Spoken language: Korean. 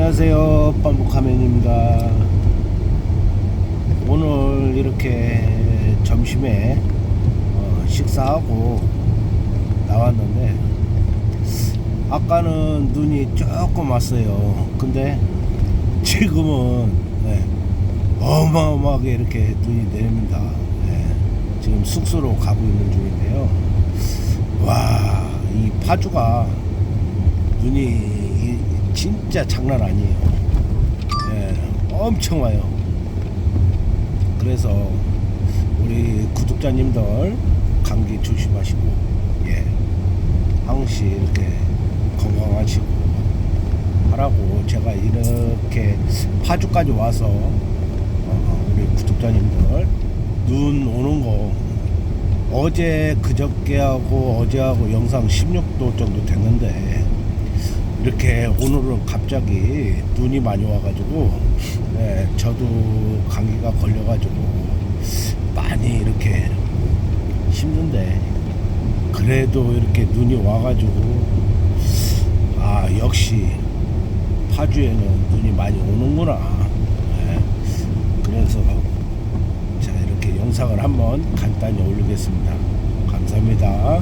안녕하세요 뻔복카멘입니다. 오늘 이렇게 점심에 어, 식사하고 나왔는데 아까는 눈이 조금 왔어요. 근데 지금은 네, 어마어마하게 이렇게 눈이 내립니다. 네, 지금 숙소로 가고 있는 중인데요. 와 이 파주가 눈이 이- 진짜 장난 아니에요. 예, 엄청 와요. 그래서 우리 구독자님들 감기 조심하시고, 예, 항시 이렇게 건강하시고 하라고 제가 이렇게 파주까지 와서 어, 우리 구독자님들 눈 오는 거 어제 그저께하고 어제하고 영상 16도 정도 됐는데 이렇게 오늘은 갑자기 눈이 많이 와가지고 네, 저도 감기가 걸려가지고 많이 이렇게 힘든데 그래도 이렇게 눈이 와가지고 아 역시 파주에는 눈이 많이 오는구나. 네, 그래서 자 이렇게 영상을 한번 간단히 올리겠습니다. 감사합니다